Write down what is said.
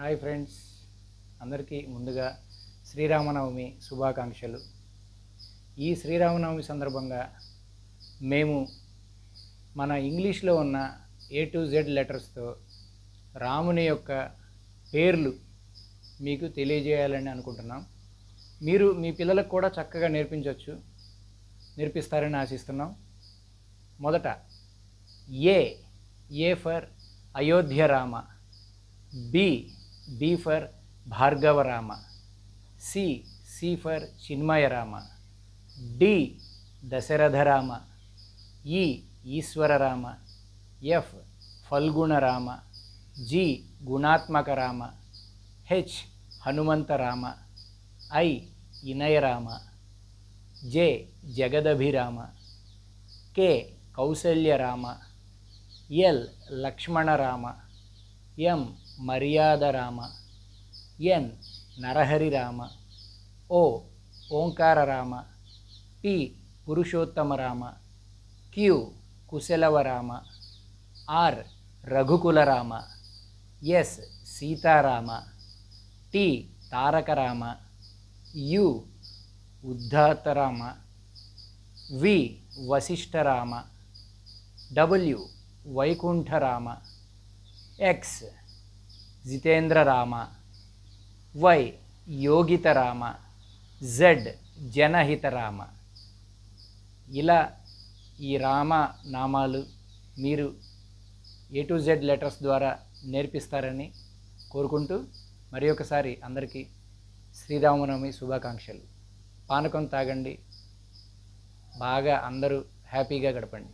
Hi friends. అందరికీ ముందుగా శ్రీరామనవమి శుభాకాంక్షలు. ఈ శ్రీరామనవమి సందర్భంగా మేము మన ఇంగ్లీష్లో ఉన్న ఏ టు జెడ్ లెటర్స్తో రాముని యొక్క పేర్లు మీకు తెలియజేయాలని అనుకుంటున్నాం. మీరు మీ పిల్లలకు కూడా చక్కగా నేర్పించవచ్చు నేర్పిస్తారని ఆశిస్తున్నాం. మొదట A A for Ayodhya Rama B B for Bhargava Rama. C, C for Chinmaya Rama. D, Dasaradha Rama. E, Iswara Rama. F, Falguna Rama. G, Gunatmaka Rama. H, Hanumanta Rama. I, Inayarama, J, Jagadabhirama, K, Kausalya Rama. L, Lakshmana Rama. M, Maryada Rama. N. Narahari Rama. O. Omkara Rama. P. Purushottama Rama. Q. Kushalava Rama. R. Raghukula Rama. S. Seetharama. T. Tarakarama U. Uddhatarama V. Vasishtharama W. Vaikuntharama X. Jitendra Rama Y Yogita Rama Z Janahita Rama. ఇలా ఈ రామ నామాలు మీరు A to Z letters ద్వారా నేర్పిస్తారని కోరుకుంటూ మరి ఒకసారి అందరికీ శ్రీరామనవమి శుభాకాంక్షలు. పానకం తాగండి. బాగా అందరూ హ్యాపీగా గడపండి.